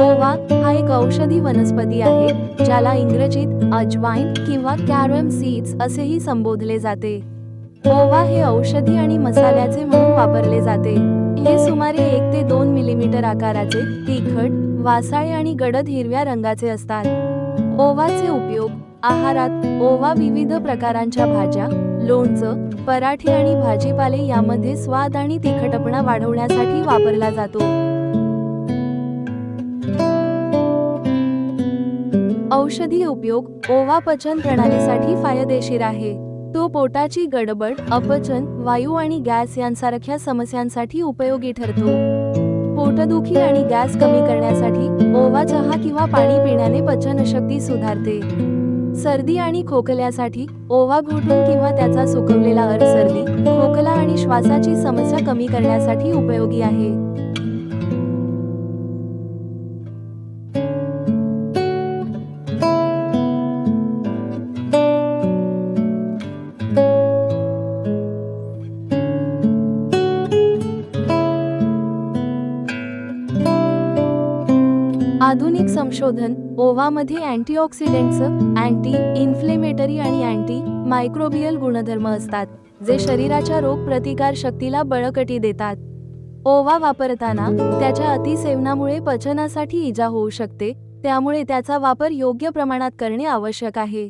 ओवा हा एक औषधी वनस्पती आहे ज्याला इंग्रजीत अजवाईन किंवा कॅरम सीड्स असेही संबोधले जाते. ओवा हे औषधी आणि मसाल्याचे म्हणून वापरले जाते. हे सुमारे एक ते दोन मिलीमीटर आकाराचे तिखट वासाळे आणि गडद हिरव्या रंगाचे असतात. ओवाचे उपयोग आहारात ओवा विविध प्रकारांच्या भाज्या लोणचं पराठे आणि भाजीपाले यामध्ये स्वाद आणि तिखटपणा वाढवण्यासाठी वापरला जातो. औषधी उपयोग ओवा पचन प्रणालीसाठी फायदेशीर आहे. तो पोटाची गडबड अपचन वायू आणि गॅस यांसारख्या समस्यांसाठी उपयोगी ठरतो. पोटदुखी आणि गॅस कमी करण्यासाठी ओवा चहा किंवा पाणी पिण्याने पचनशक्ती सुधारते. सर्दी आणि खोकल्यासाठी ओवा घोटून किंवा त्याचा सुकवलेला अर्क सर्दी खोकला आणि श्वासाची समस्या कमी करण्यासाठी उपयोगी आहे. आधुनिक संशोधन ओवामध्ये अँटीऑक्सिडेंट्स अँटी इन्फ्लेमेटरी आणि अँटी मायक्रोबियल गुणधर्म असतात जे शरीराच्या रोग प्रतिकार शक्तीला बळकटी देतात. ओवा वापरताना त्याच्या अतिसेवनामुळे पचनासाठी इजा होऊ शकते त्यामुळे त्याचा वापर योग्य प्रमाणात करणे आवश्यक आहे.